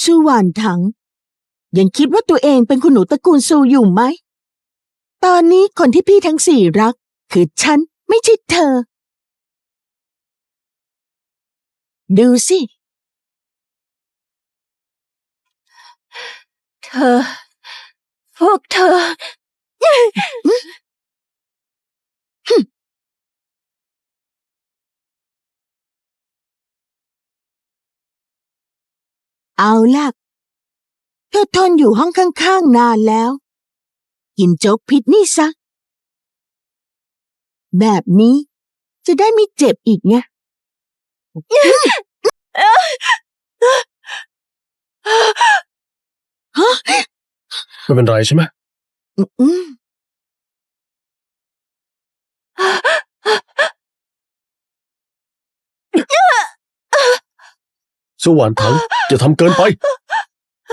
ชูหวานถัง ยังคิดว่าตัวเองเป็นคุณหนูตระกูลซูอยู่ไหม ตอนนี้คนที่พี่ทั้งสี่รัก คือฉันไม่ใช่เธอ ดูสิ เธอ พวกเธอ เอาล่ะเธอทนอยู่ห้องข้างๆนานแล้ว กินโจ๊กพิษนี่ซะ แบบนี้จะได้ไม่เจ็บอีกไงฮะไม่เป็นไรใช่ไหม อืม สวรรค์ถังจะทำเกินไป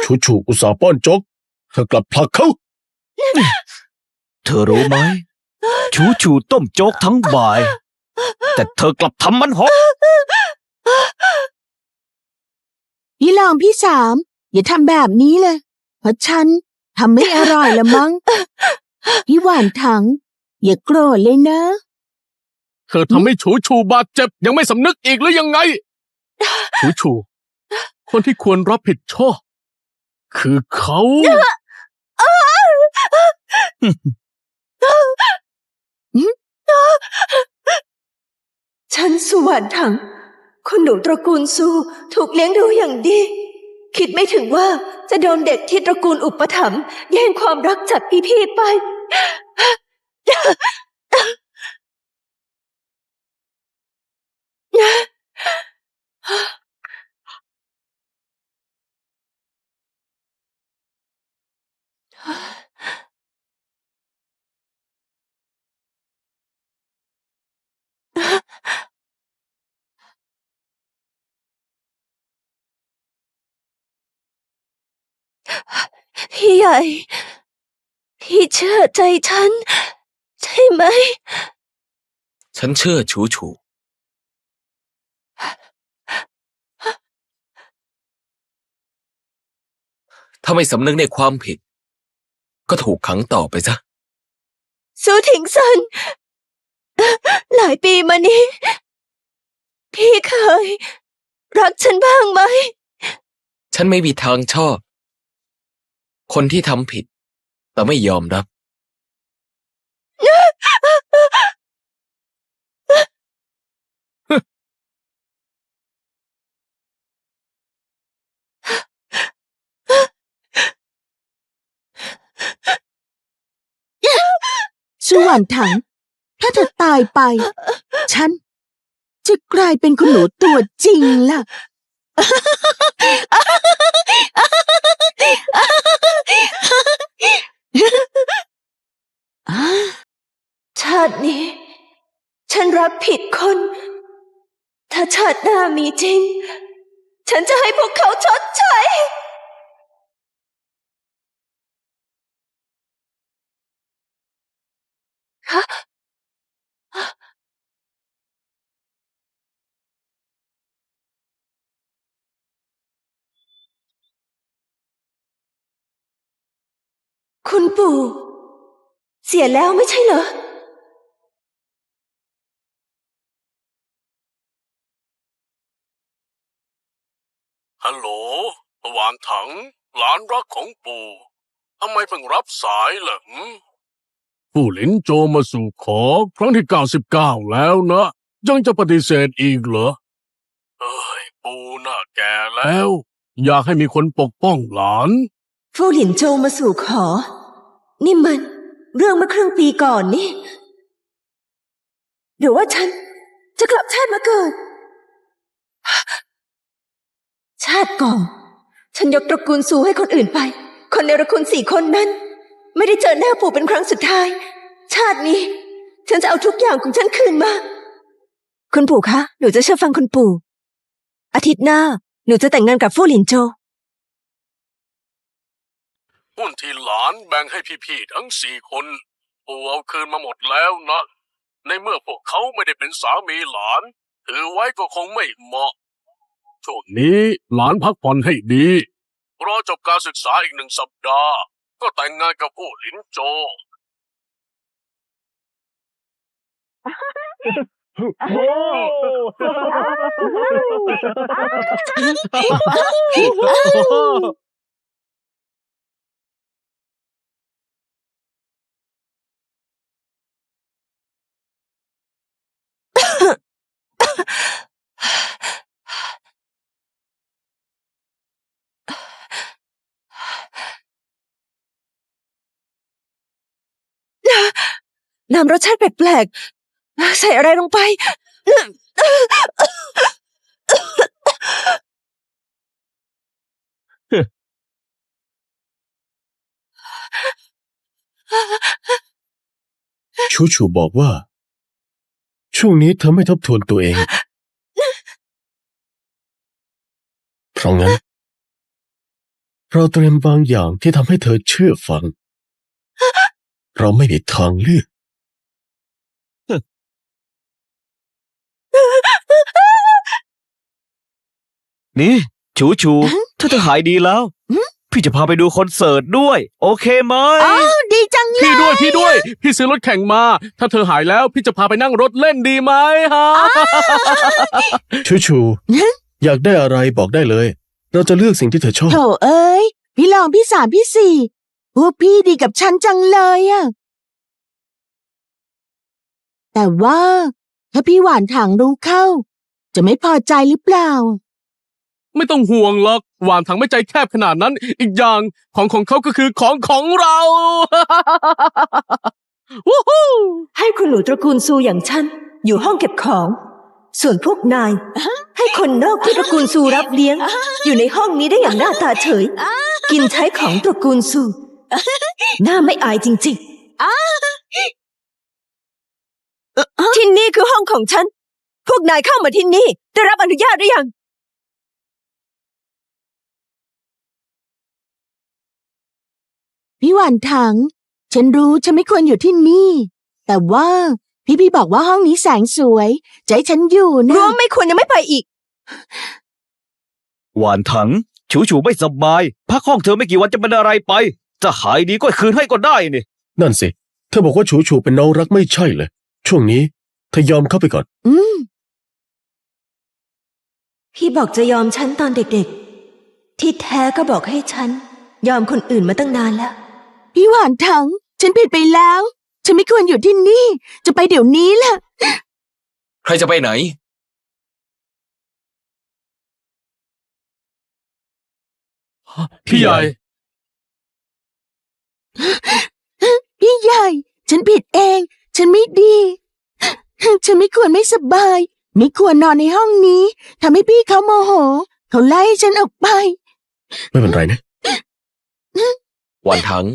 ชูชูอุตส่าห์ป้อนโจ๊กเธอกลับผลักเขาเธอรู้ไหม ชูชูต้มโจ๊กทั้งบ่าย แต่เธอกลับทำมันหกพี่ลองพี่สาม อย่าทำแบบนี้เลย เพราะฉันทำไม่อร่อยละมั้งพี่หวานถัง อย่าโกรธเลยนะ เธอทำให้ชูชูบาดเจ็บยังไม่สำนึกอีกหรือยังไง ชูชู คนที่ควรรับผิดชอบ คือเขา ฉันสุวรรณถังคุณหนูตระกูลซูถูกเลี้ยงดูอย่างดี คิดไม่ถึงว่าจะโดนเด็กที่ตระกูลอุปถัมภ์แย่งความรักจากพี่ๆไป พี่ใหญ่ พี่เชื่อใจฉัน ใช่ไหม ฉันเชื่อชูชู ถ้าไม่สำนึกในความผิด ก็ถูกขังต่อไปซะสู้ถิงซัน หลายปีมานี้ พี่เคย รักฉันบ้างไหม ฉันไม่มีทางชอบ คนที่ทำผิด แต่ไม่ยอมรับ ชูหวานถัง ถ้าเธอตายไป ฉัน จะกลายเป็นคุณหนูตัวจริงล่ะ ชาตินี้ ฉันรับผิดคน ถ้าชาติหน้ามีจริง ฉันจะให้พวกเขาชดใช้ คุณปู่ เสียแล้วไม่ใช่เหรอ ฮัลโหลหวานถังหลานรักของปู่ ทำไมเพิ่งรับสายล่ะหืม ผู้หลินโจมาสู่ขอครั้งที่เก้าสิบเก้าแล้วนะ ยังจะปฏิเสธอีกเหรอ เอ้ย ปูน่าแก่แล้ว อยากให้มีคนปกป้องหลานฟูหลินโจมาสู่ขอ นี่มัน เรื่องเมื่อครึ่งปีก่อนนี่หรือว่าฉันจะกลับชาติมาเกิด ชาติก่อน ฉันยกตระกูลซูให้คนอื่นไป คนในตระกูลสี่คนนั้น ไม่ได้เจอหน้าปู่เป็นครั้งสุดท้าย ชาตินี้ ฉันจะเอาทุกอย่างของฉันคืนมา คุณปู่คะ หนูจะเชื่อฟังคุณปู่ อาทิตย์หน้า หนูจะแต่งงานกับฟู่หลินโจวหุ้นที่หลานแบ่งให้พี่ๆทั้งสี่คน ปู่เอาคืนมาหมดแล้วนะ ในเมื่อพวกเขาไม่ได้เป็นสามีหลาน ถือไว้ก็คงไม่เหมาะ ช่วงนี้หลานพักผ่อนให้ดี รอจบการศึกษาอีกหนึ่งสัปดาห์ ก็แต่งงานกับผู้หลินโจ น้ำรสชาติแปลกๆใส่อะไรลงไป ชูชูบอกว่า ช่วงนี้เธอไม่ทบทวนตัวเอง เพราะงั้น เราเตรียมบางอย่างที่ทำให้เธอเชื่อฟัง เราไม่มีทางเลือก นี่ชูชูถ้าเธอหายดีแล้ว พี่จะพาไปดูคอนเสิร์ตด้วย โอเคไหมอ้าวดีจังเลยพี่ด้วยพี่ด้วย พี่ซื้อรถแข่งมา ถ้าเธอหายแล้วพี่จะพาไปนั่งรถเล่นดีไหมฮะชูชู อยากได้อะไรบอกได้เลย เราจะเลือกสิ่งที่เธอชอบ โถเอ้ย พี่รองพี่สามพี่สี่พวกพี่ดีกับฉันจังเลยอะแต่ว่า ถ้าพี่หวานถังรู้เข้า จะไม่พอใจหรือเปล่า ไม่ต้องห่วงหรอกหวานถังไม่ใจแคบขนาดนั้น อีกอย่างของของเขาก็คือของของเรา วู้ฮู้ให้คุณหนูตระกูลซูอย่างฉัน อยู่ห้องเก็บของ ส่วนพวกนาย ให้คนนอกที่ตระกูลซูรับเลี้ยง อยู่ในห้องนี้ได้อย่างหน้าตาเฉย กินใช้ของตระกูลซูหน้าไม่อายจริงๆ ที่นี่คือห้องของฉัน พวกนายเข้ามาที่นี่ ได้รับอนุญาตหรือยัง พี่หวานถัง ฉันรู้ฉันไม่ควรอยู่ที่นี่ แต่ว่าพี่พี่บอกว่าห้องนี้แสงสวยจะให้ฉันอยู่นะรวมไม่ควรยังไม่ไปอีก หวานถังชูชูไม่สบาย พักห้องเธอไม่กี่วันจะเป็นอะไรไป จะหายดีก็คืนให้ก็ได้นี่ นั่นสิ เธอบอกว่าชูชูเป็นน้องรักไม่ใช่เลย ช่วงนี้ เธอยอมเข้าไปก่อน อืม พี่บอกจะยอมฉันตอนเด็กๆ ที่แท้ก็บอกให้ฉัน ยอมคนอื่นมาตั้งนานแล้ว พี่หวานถัง ฉันผิดไปแล้ว ฉันไม่ควรอยู่ที่นี่ จะไปเดี๋ยวนี้แหละ ใครจะไปไหน พี่ใหญ่ พี่ใหญ่ ฉันผิดเอง ฉันไม่ดี ฉันไม่ควรไม่สบาย ไม่ควรนอนในห้องนี้ทำให้พี่เขาโมโห เขาไล่ฉันออกไป ไม่เป็นไรนะ วันทั้ง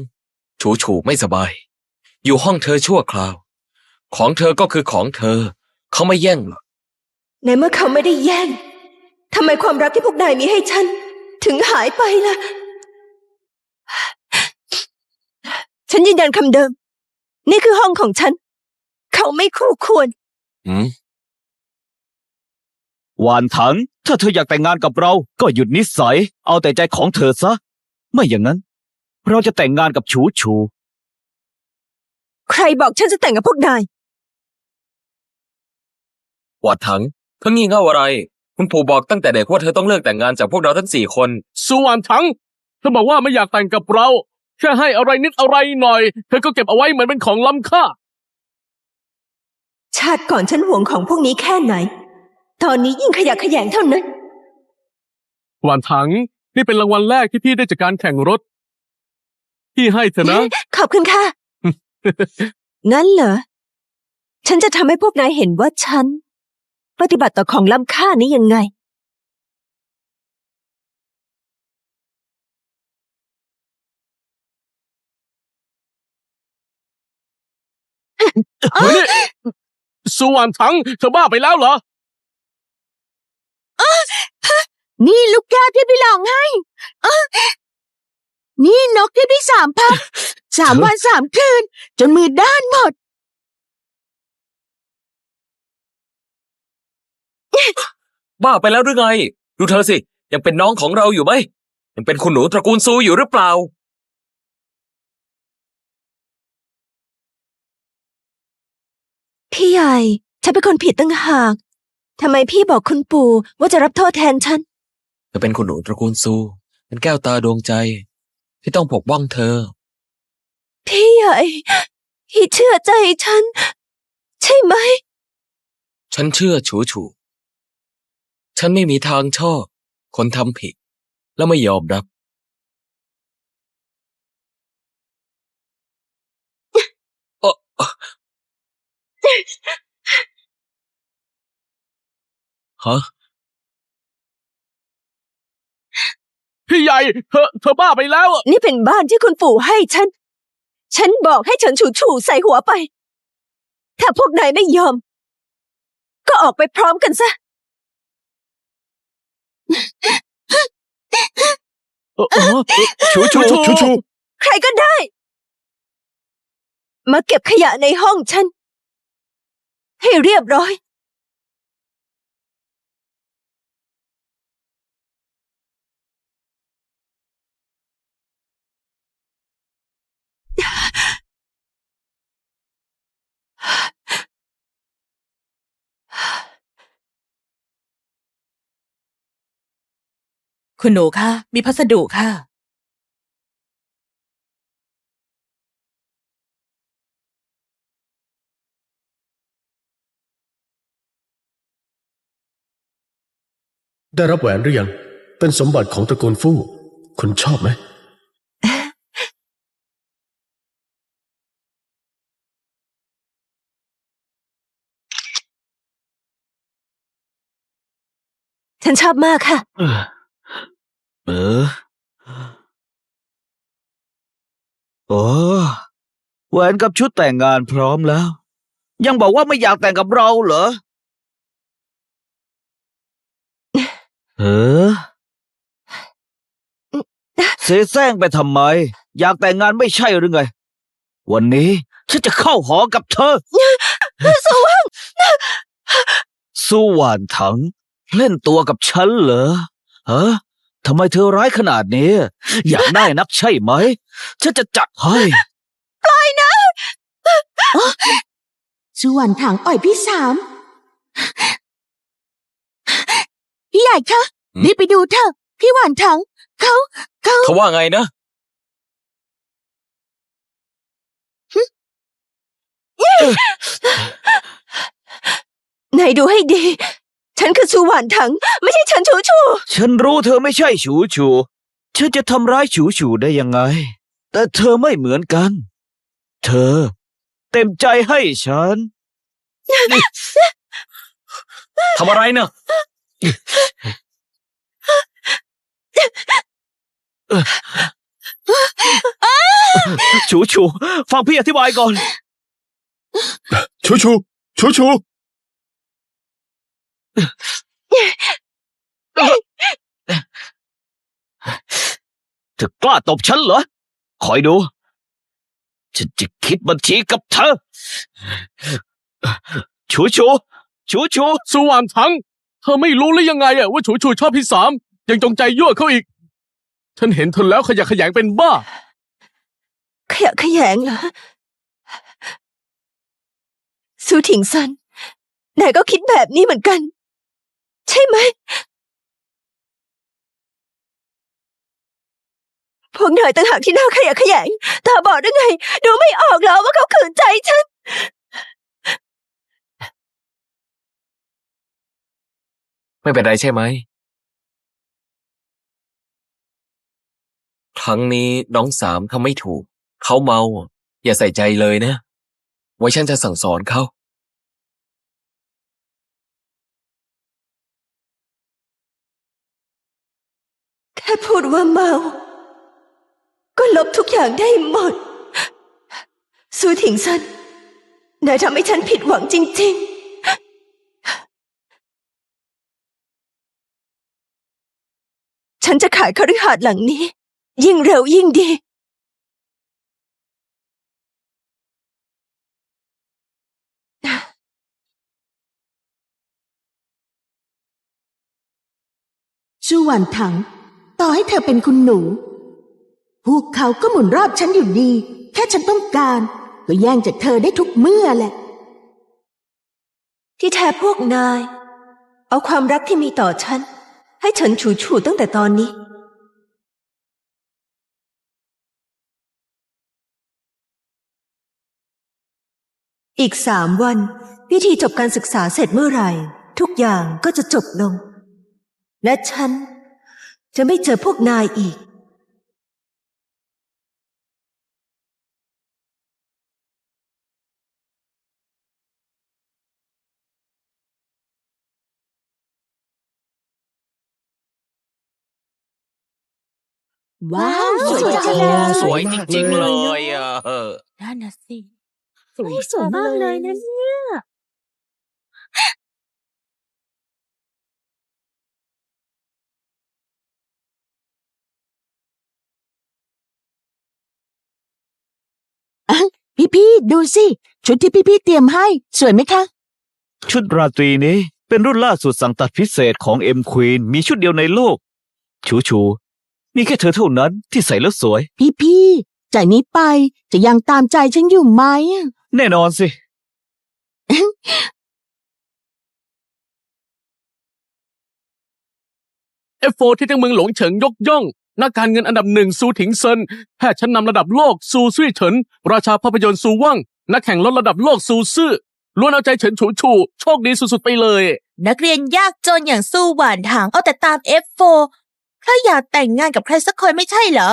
ชูชูไม่สบาย อยู่ห้องเธอชั่วคราว ของเธอก็คือของเธอ เขาไม่แย่งหรอกในเมื่อเขาไม่ได้แย่งทำไมความรักที่พวกนายมีให้ฉัน ถึงหายไปล่ะ ฉันยืนยันคำเดิม นี่คือห้องของฉัน เขาไม่คู่ควรอืมหวานถัง ถ้าเธออยากแต่งงานกับเรา ก็หยุดนิสัย เอาแต่ใจของเธอซะ ไม่อย่างนั้น เราจะแต่งงานกับชูชู ใครบอกฉันจะแต่งกับพวกนายวัดถังเธองี่เง่าอะไร คุณปู่บอกตั้งแต่เด็กว่าเธอต้องเลิกแต่งงานจากพวกเราทั้งสี่คนสุวรรณถังเธอบอกว่าไม่อยากแต่งกับเรา แค่ให้อะไรนิดอะไรหน่อย เธอก็เก็บเอาไว้เหมือนเป็นของล้ำค่า ชาติก่อนฉันห่วงของพวกนี้แค่ไหน ตอนนี้ยิ่งขยะแขยงเท่านั้น หวานถัง นี่เป็นรางวัลแรกที่พี่ได้จากการแข่งรถ พี่ให้เธอนะ ขอบคุณค่ะ งั้นเหรอ ฉันจะทำให้พวกนายเห็นว่าฉัน ปฏิบัติต่อของล้ำค่านี้ยังไง เฮ้ยนี่ สุวรรณถังเธอบ้าไปแล้วเหรอ นี่ลูกแก้วที่พี่ลองให้อ๊ะนี่นกที่พี่สามพักสามวันสามคืน จนมือด้านหมด บ้าไปแล้วหรือไง ดูเธอสิ ยังเป็นน้องของเราอยู่ไหมยังเป็นคุณหนูตระกูลซูอยู่หรือเปล่า พี่ใหญ่ ฉันเป็นคนผิดตั้งหาก ทำไมพี่บอกคุณปู่ว่าจะรับโทษแทนฉัน เธอเป็นคุณหนูตระกูลซู เป็นแก้วตาดวงใจ ที่ต้องปกป้องเธอ พี่ใหญ่ พี่เชื่อใจฉัน ใช่ไหม ฉันเชื่อฉูฉูฉันไม่มีทางชอบ คนทำผิด แล้วไม่ยอมรับ ฮะพี่ใหญ่เธอเธอบ้าไปแล้วอะนี่เป็นบ้านที่คุณปู่ให้ฉัน ฉันบอกให้ฉันฉูฉูใส่หัวไป ถ้าพวกนายไม่ยอม ก็ออกไปพร้อมกันซะ เออเออชูชูชูชู ใครก็ได้ มาเก็บขยะในห้องฉัน ให้เรียบร้อย คุณหนูคะมีพัสดุค่ะ ได้รับแหวนหรือยัง เป็นสมบัติของตระกูลฟู่คุณชอบไหม ฉันชอบมากค่ะ เออเออโอ้แหวนกับชุดแต่งงานพร้อมแล้ว ยังบอกว่าไม่อยากแต่งกับเราเหรอ เออเสแสร้งไปทำไม อยากแต่งงานไม่ใช่หรือไง วันนี้ฉันจะเข้าหอกับเธอ สว่างสุวรรณถัง เล่นตัวกับฉันเหรอฮะทำไมเธอร้ายขนาดนี้ อยากได้นักใช่ไหม ฉันจะจัดให้สุวรรณถังอ่อยพี่สาม พี่ใหญ่คะหืม รีบไปดูเถอะ พี่หวานถัง เขาเขาเขาว่าไงนะ นายดูให้ดี ฉันคือชูหวานถัง ไม่ใช่ฉันชูชูฉันรู้เธอไม่ใช่ฉูฉูฉันจะทำร้ายฉูฉูได้ยังไง แต่เธอไม่เหมือนกัน เธอ เต็มใจให้ฉัน ทำอะไรเนอะ ฉูฉูฟังพี่อธิบายก่อน ชูชูชูชูเธอกล้าตบฉันเหรอ คอยดู ฉันจะคิดบัญชีกับเธอ ชูชูชูชูสุวรรณถังเธอไม่รู้หรือยังไงอะว่าฉูฉูชอบพี่สาม ยังจงใจยั่วเขาอีก ฉันเห็นเธอแล้วขยะแขยงเป็นบ้า ขยะแขยงเหรอซูถิงซันนายก็คิดแบบนี้เหมือนกัน ใช่ไหม พวกนายต่างหากที่น่าขยะแขยงตาบอดได้ไง ดูไม่ออกแล้วว่าเขาขืนใจฉัน ไม่เป็นไรใช่ไหม ครั้งนี้น้องสามทำไม่ถูก เขาเมา อย่าใส่ใจเลยนะ ไว้ฉันจะสั่งสอนเขา แค่พูดว่าเมา ก็ลบทุกอย่างได้หมดซูถิงซันนายทำให้ฉันผิดหวังจริง ๆ ฉันจะขายคฤหาสน์หลังนี้ ยิ่งเร็วยิ่งดีสุวรรณถัง ต่อให้เธอเป็นคุณหนู พวกเขาก็หมุนรอบฉันอยู่ดี แค่ฉันต้องการ ก็แย่งจากเธอได้ทุกเมื่อแหละ ที่แท้พวกนาย เอาความรักที่มีต่อฉัน ให้ฉันฉูฉูตั้งแต่ตอนนี้ อีกสามวัน พิธีจบการศึกษาเสร็จเมื่อไหร่ ทุกอย่างก็จะจบลง และฉันจะไม่เจอพวกนายอีก ว้าวสวยจังเลยสวยจริงๆเลยอะเออนั่นน่ะสิสวยสวยมากเลยนะเนี่ยพี่พี่ๆดูสิ ชุดที่พี่พี่ๆเตรียมให้ สวยไหมคะ ชุดราตรีนี้เป็นรุ่นล่าสุดสั่งตัดพิเศษของเอ็มควีนมีชุดเดียวในโลก ชูชู มีแค่เธอเท่านั้นที่ใส่แล้วสวย พี่พี่ๆจากนี้ไปจะยังตามใจฉันอยู่ไหมแน่นอนสิเอฟโฟที่ทั้งเมืองหลงเฉิงยกย่อง นักการเงินอันดับหนึ่งซูถิงเซินแพทย์ชั้นนำระดับโลกซูซุยเฉิน ราชาภาพยนตร์ซูว่าง นักแข่งรถระดับโลกซูซื่อล้วนเอาใจเฉินฉูฉูโชคดีสุดๆไปเลย นักเรียนยากจนอย่างสู้หวานถางเอาแต่ตาม F4 แค่อยากแต่งงานกับใครสักคนไม่ใช่เหรอ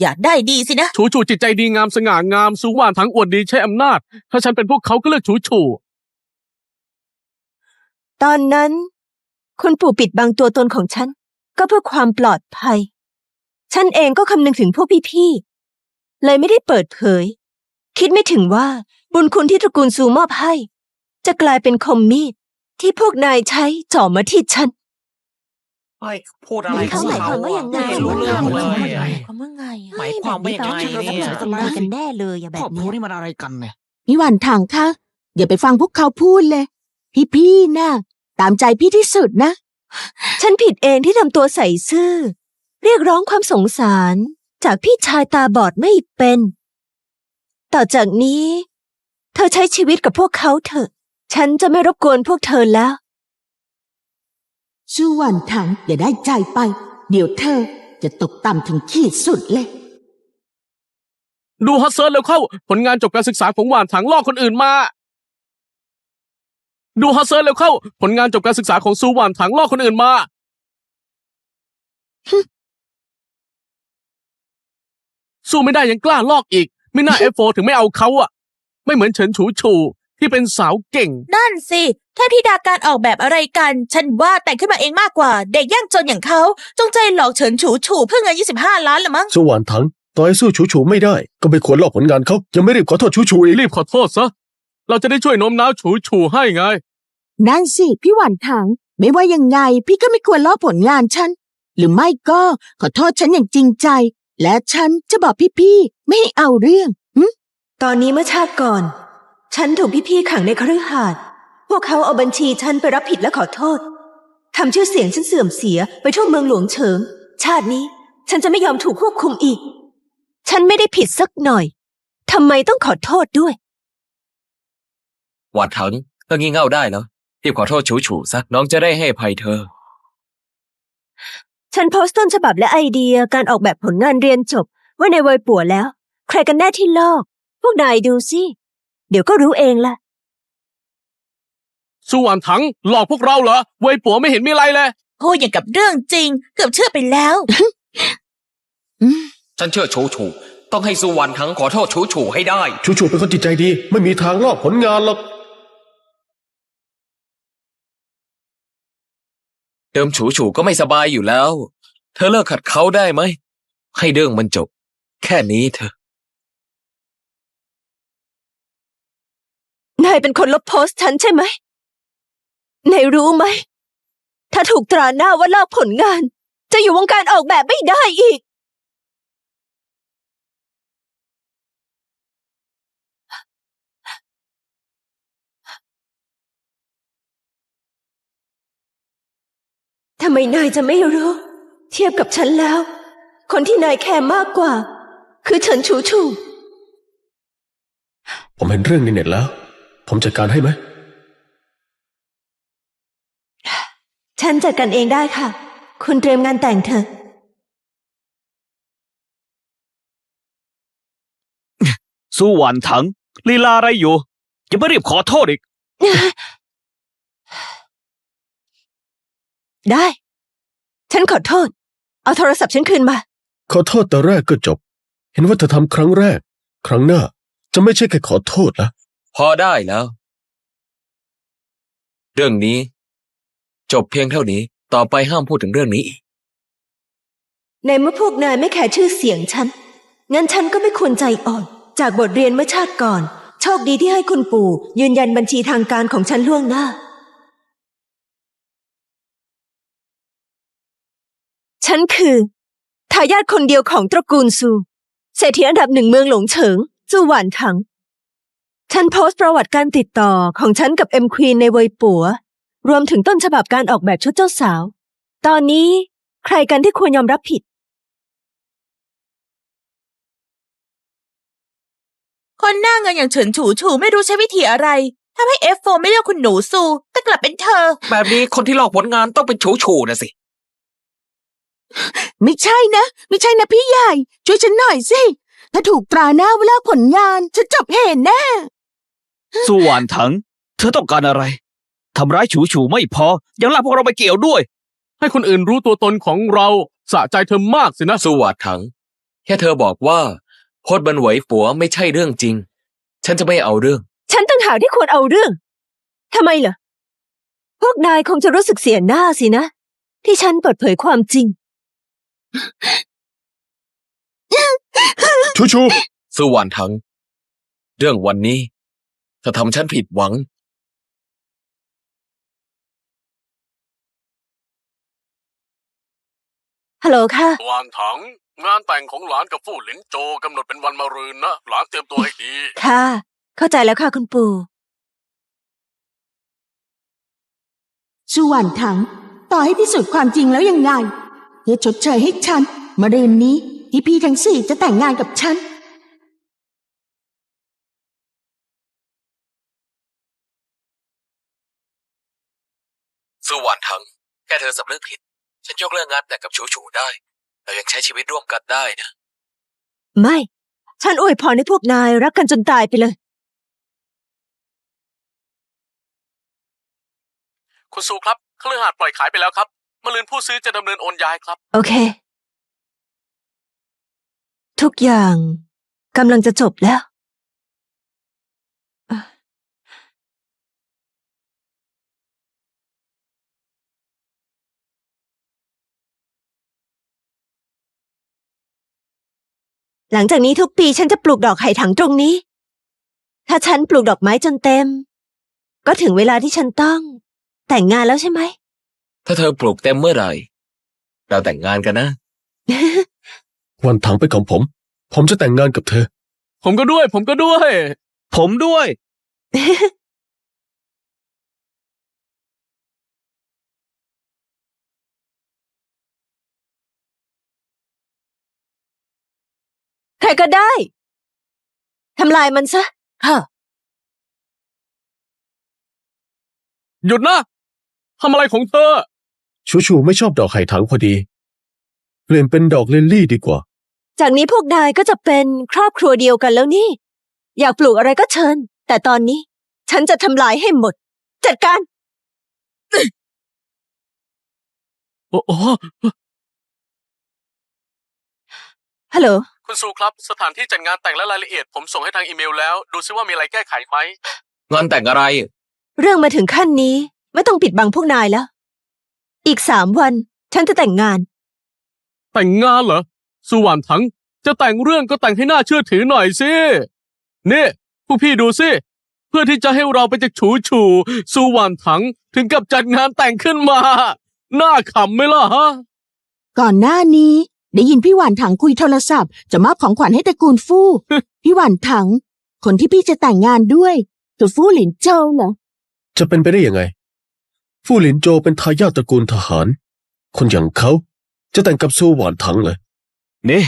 อยากได้ดีสินะฉูฉูจิตใจดีงามสง่างามสูว่านทั้งอวดดีใช้อำนาจ ถ้าฉันเป็นพวกเขาก็เลือกฉูฉูตอนนั้น คุณปู่ปิดบังตัวตนของฉัน ก็เพื่อความปลอดภัย ฉันเองก็คำนึงถึงพวกพี่ๆเลยไม่ได้เปิดเผย คิดไม่ถึงว่าบุญคุณที่ตระกูลซูมอบให้ จะกลายเป็นคมมีดที่พวกนายใช้จ่อมาที่ฉัน เฮ้ยพูดอะไรเขาหมายความว่าอย่างไงไม่รู้เรื่องเลยอะความว่าไงอะหมายความว่าอย่างไรเนี่ยกันแน่เลยอะแบครอบบครัเนี้วยนี่มันอะไรกันเนี่ยพี่หวานถังคะอย่าไปฟังพวกเขาพูดเลย พี่พี่ๆน่ะตามใจพี่ที่สุดนะ ฉันผิดเองที่ทำตัวใส่ซื่อ เรียกร้องความสงสาร จากพี่ชายตาบอดไม่เป็น ต่อจากนี้ เธอใช้ชีวิตกับพวกเขาเถอะ ฉันจะไม่รบกวนพวกเธอแล้ว ชื่อวานถังอย่าได้ใจไป เดี๋ยวเธอจะตกต่ำถึงขีดสุดเลย ดูฮัสเซิร์ชแล้วเข้า ผลงานจบการศึกษาของหวานถังลอกคนอื่นมา ดูฮัสเซิร์ชแล้วเข้า ผลงานจบการศึกษาของซูหวานถังลอกคนอื่นมาสู้ไม่ได้ยังกล้าลอกอีก ไม่น่าเอฟโฟถึงไม่เอาเขาอะไม่เหมือนเฉินฉูฉู ที่เป็นสาวเก่ง นั่นสิเทพธิดาการออกแบบอะไรกัน ฉันว่าแต่งขึ้นมาเองมากกว่า เด็กยากจนอย่างเขา จงใจหลอกเฉินฉูฉูเพื่อเงิน 25 ล้านละมั้ง สว่านถังต่อให้สู้ฉูฉูไม่ได้ ก็ไม่ควรลอกผลงานเขายังไม่รีบขอโทษฉูฉูอีกรีบขอโทษซะ เราจะได้ช่วยโน้มน้าวฉูฉูให้ไง นั่นสิ พี่หวานถัง ไม่ว่ายังไง พี่ก็ไม่ควรล้อผลงานฉัน หรือไม่ก็ขอโทษฉันอย่างจริงใจ และฉันจะบอกพี่ๆไม่ให้เอาเรื่องหึตอนนี้เมื่อชาติก่อน ฉันถูกพี่ๆขังในคฤหาสน์พวกเขาเอาบัญชีฉันไปรับผิดและขอโทษทำชื่อเสียงฉันเสื่อมเสียไปทั่วเมืองหลวงเฉิง ชาตินี้ฉันจะไม่ยอมถูกควบคุมอีก ฉันไม่ได้ผิดสักหน่อยทำไมต้องขอโทษด้วย หวานถังก็งี่เง่าได้แล้วรีบขอโทษฉูฉูซะน้องจะได้ให้อภัยเธอ ฉันโพสต์ต้นฉบับและไอเดียการออกแบบผลงานเรียนจบไว้ในเวยปัวแล้ว ใครกันแน่ที่ลอก พวกนายดูสิ เดี๋ยวก็รู้เองละสู้หวานถัง หลอกพวกเราเหรอเวยปัวไม่เห็นมีอะไรเลย พูดอย่างกับเรื่องจริง เกือบเชื่อไปแล้วฉันเชื่อฉูฉูต้องให้สุวรรณถังขอโทษฉูฉูให้ได้ฉูฉูเป็นคนจิตใจดี ไม่มีทางลอกผลงานหรอก เดิมฉูฉูก็ไม่สบายอยู่แล้ว เธอเลิกขัดเขาได้ไหม ให้เรื่องมันจบ แค่นี้เถอะ นายเป็นคนลบโพสต์ฉันใช่ไหมนายรู้ไหม ถ้าถูกตราหน้าว่าลอกผลงาน จะอยู่วงการออกแบบไม่ได้อีก ทำไมนายจะไม่รู้ เทียบกับฉันแล้ว คนที่นายแคร์มากกว่า คือเฉินฉูฉูผมเห็นเรื่องในเน็ตแล้ว ผมจัดการให้ไหม ฉันจัดการเองได้ค่ะ คุณเตรียมงานแต่งเถอะ สู้หวานถัง ลีลาอะไรอยู่ ยังไม่รีบขอโทษอีก ได้ ฉันขอโทษ เอาโทรศัพท์ฉันคืนมา ขอโทษแต่แรกก็จบ เห็นว่าเธอทำครั้งแรก ครั้งหน้าจะไม่ใช่แค่ขอโทษนะ พอได้แล้ว เรื่องนี้ จบเพียงเท่านี้ ต่อไปห้ามพูดถึงเรื่องนี้อีก ในเมื่อพวกนายไม่แคร์ชื่อเสียงฉัน งั้นฉันก็ไม่ควรใจอ่อน จากบทเรียนเมื่อชาติก่อน โชคดีที่ให้คุณปู่ยืนยันบัญชีทางการของฉันล่วงหน้า ฉันคือ ทายาทคนเดียวของตระกูลซู เศรษฐีอันดับหนึ่งเมืองหลงเฉิงจู่หวานถัง ฉันโพสต์ประวัติการติดต่อของฉันกับเอ็มควีนในเวยปัว รวมถึงต้นฉบับการออกแบบชุดเจ้าสาว ตอนนี้ใครกันที่ควรยอมรับผิด คนหน้าเงินอย่างเฉินฉูฉูไม่รู้ใช้วิธีอะไรทำให้ F4 ไม่เลือกคุณหนูซูแต่กลับเป็นเธอ แบบนี้คนที่ลอกผลงานต้องเป็นโฉชูนะสิ ไม่ใช่นะ ไม่ใช่นะพี่ใหญ่ ช่วยฉันหน่อยสิ ถ้าถูกตราหน้าว่าเลิกผลงานฉันจบเหตุแน่ สู้หวานถัง เธอต้องการอะไรทำร้ายฉูฉูไม่พอ ยังลากพวกเราไปเกี่ยวด้วย ให้คนอื่นรู้ตัวตนของเราสะใจเธอมากสินะ สวัสดถัง แค่เธอบอกว่าโพดบันไหวปัวไม่ใช่เรื่องจริง ฉันจะไม่เอาเรื่อง ฉันต่างหากที่ควรเอาเรื่อง ทำไมเหรอ พวกนายคงจะรู้สึกเสียหน้าสินะ ที่ฉันเปิดเผยความจริง ชูชู สวรรค์ถัง เรื่องวันนี้ เธอทำฉันผิดหวังฮัลโหลค่ะ วานถัง งานแต่งของหลานกับฟู่หลินโจกำหนดเป็นวันมะรืนนะ หลานเตรียมตัวให้ดี ค่ะ เข้าใจแล้วค่ะคุณปู่สุวรรณถัง ต่อให้พิสูจน์ความจริงแล้วยังไงเพื่อชดเชยให้ฉันมาเรืนนี้ที่พี่ทั้งสี่จะแต่งงานกับฉัน สวรรค์ถังแค่เธอสำนึกผิด ฉันยกเลิกงานแต่งกับชูชูได้ เรายังใช้ชีวิตร่วมกันได้นะ ไม่ ฉันอวยพรให้พวกนายรักกันจนตายไปเลย คุณซูครับเครื่องหาดปล่อยขายไปแล้วครับมะรืนผู้ซื้อจะดำเนินโอนย้ายครับ โอเค ทุกอย่างกำลังจะจบแล้ว หลังจากนี้ทุกปีฉันจะปลูกดอกไห่ถังตรงนี้ ถ้าฉันปลูกดอกไม้จนเต็ม ก็ถึงเวลาที่ฉันต้อง แต่งงานแล้วใช่ไหม ถ้าเธอปลูกเต็มเมื่อไหร่ เราแต่งงานกันนะ วันถังเป็นของผม ผมจะแต่งงานกับเธอ ผมก็ด้วย ผมก็ด้วย ผมด้วย รก็ได้ ทำลายมันซะค่ะหยุดนะทำอะไรของเธอ ชูชูไม่ชอบดอกไข่ถังพอดี เปลี่ยนเป็นดอกลิลลี่ดีกว่า จากนี้พวกนายก็จะเป็นครอบครัวเดียวกันแล้วนี่ อยากปลูกอะไรก็เชิญ แต่ตอนนี้ ฉันจะทำลายให้หมด จัดการ โอ้โหฮัลโหล คุณซูครับ สถานที่จัดงานแต่งและรายละเอียด ผมส่งให้ทางอีเมลแล้ว ดูซิว่ามีอะไรแก้ไขไหมงานแต่งอะไร เรื่องมาถึงขั้นนี้ ไม่ต้องปิดบังพวกนายแล้ว อีกสามวัน ฉันจะแต่งงาน แต่งงานเหรอสุวรรณถังจะแต่งเรื่องก็แต่งให้น่าเชื่อถือหน่อยสินี่ผู้พี่ดูสิเพื่อที่จะให้เราไปจากฉูฉูสุวรรณถังถึงกับจัดงานแต่งขึ้นมา น่าขำไหมล่ะฮะ ก่อนหน้านี้ ได้ยินพี่หวานถังคุยโทรศัพท์ จะมอบของขวัญให้ตระกูลฟู่ พี่หวานถัง คนที่พี่จะแต่งงานด้วยคือฟู่หลินเจ้าเหรอ จะเป็นไปได้ยังไง ฟู่หลินโจเป็นทายาทตระกูลทหาร คนอย่างเขาจะแต่งกับซูหวานถังเลยนี่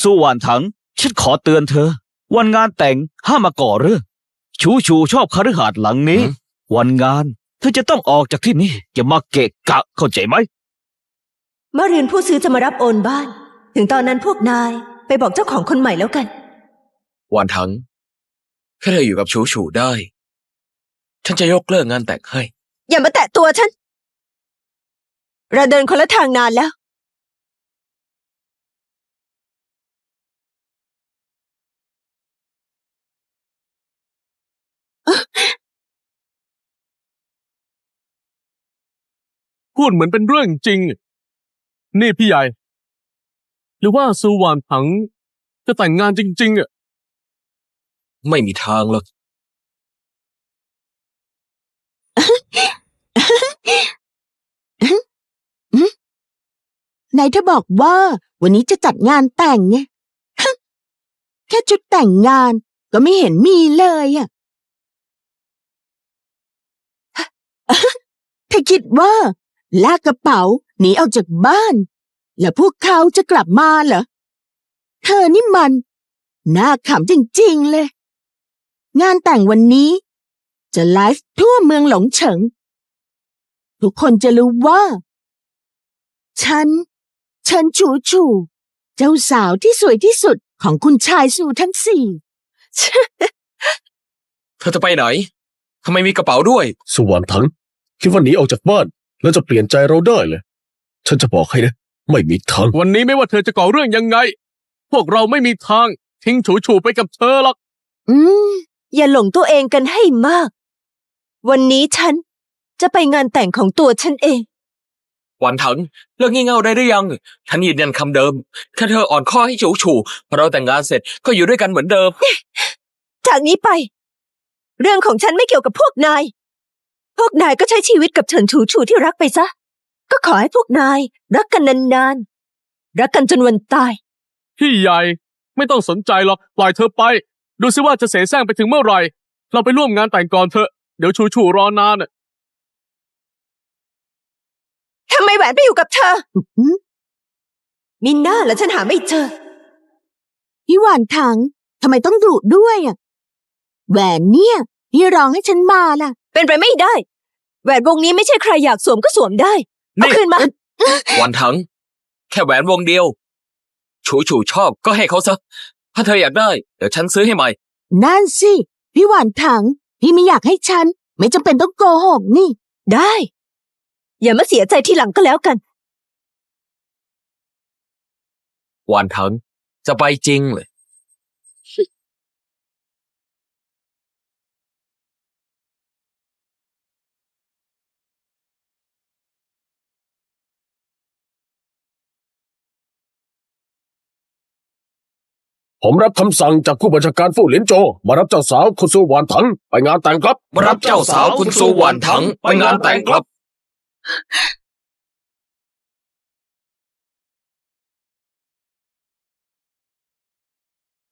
สู้หวานถัง ฉันขอเตือนเธอ วันงานแต่งห้ามมาก่อเรื่อง ชูชูชอบคฤหาสน์หลังนี้หืมวันงาน เธอจะต้องออกจากที่นี่อย่ามาเกะกะเข้าใจไหม เมื่อรืนผู้ซื้อจะมารับโอนบ้าน ถึงตอนนั้นพวกนายไปบอกเจ้าของคนใหม่แล้วกัน หวานถังแค่เธออยู่กับฉูฉูได้ ฉันจะยกเลิกงานแต่งให้ อย่ามาแตะตัวฉัน เราเดินคนละทางนานแล้ว พูดเหมือนเป็นเรื่องจริง นี่พี่ใหญ่ห รือว่าซูหวานถัง จะแต่งงานจริง ๆอะไม่มีทางหรอก ไหนเธอบอกว่า วันนี้จะจัดงานแต่งไง แค่ชุดแต่งงานก็ไม่เห็นมีเลยอะ เธอคิดว่า ลากกระเป๋าหนีออกจากบ้าน แล้วพวกเขาจะกลับมาเหรอ เธอนี่มัน น่าขำจริงๆเลย งานแต่งวันนี้ จะไลฟ์ทั่วเมืองหลงเฉิง ทุกคนจะรู้ว่า ฉัน ฉันชูชูเจ้าสาวที่สวยที่สุดของคุณชายสู่ทั้งสี่ เธอจะไปไหนทำไมมีกระเป๋าด้วย สุวรรณถังคิดว่าหนีออกจากบ้าน แล้วจะเปลี่ยนใจเราได้เลย ฉันจะบอกให้นะ ไม่มีทาง วันนี้ไม่ว่าเธอจะก่อเรื่องยังไง พวกเราไม่มีทางทิ้งฉูฉูไปกับเธอหรอก อืม อย่าหลงตัวเองกันให้มาก วันนี้ฉันจะไปงานแต่งของตัวฉันเอง หวานถังเลิกงี่เง่าได้หรือยัง ฉันยืนยันคำเดิมแค่เธออ่อนข้อให้ฉูฉูพอเราแต่งงานเสร็จก็อยู่ด้วยกันเหมือนเดิม จากนี้ไป เรื่องของฉันไม่เกี่ยวกับพวกนาย พวกนายก็ใช้ชีวิตกับเฉินฉูฉูที่รักไปซะ ก็ขอให้พวกนาย รักกันนานๆ รักกันจนวันตาย พี่ใหญ่ไม่ต้องสนใจหรอกปล่อยเธอไป ดูซิว่าจะเสแสร้งไปถึงเมื่อไหร่ เราไปร่วมงานแต่งก่อนเถอะ เดี๋ยวฉูฉูรอนานน่ะทำไมแหวนไปอยู่กับเธอหืมมินน่าแล้วฉันหาไม่เจอ พี่หวานถังทำไมต้องดุด้วยอะแหวนเนี่ยพี่ร้องให้ฉันมาล่ะ เป็นไปไม่ได้ แหวนวงนี้ไม่ใช่ใครอยากสวมก็สวมได้เอา นี่คืนมาหวานถังแค่แหวนวงเดียวฉูฉูชอบก็ให้เขาซะ ถ้าเธออยากได้ เดี๋ยวฉันซื้อให้ใหม่ นั่นสิ พี่หวานถัง พี่ไม่อยากให้ฉัน ไม่จำเป็นต้องโกหกนี่ ได้ อย่ามาเสียใจทีหลังก็แล้วกันหวานถังจะไปจริงเลย ผมรับคำสั่งจากผู้บัญชาการฟู่เหลียนโจ มารับเจ้าสาวคุณซูหวานถัง ไปงานแต่งครับรับเจ้าสาวคุณซูหวานถัง ไปงานแต่งครับ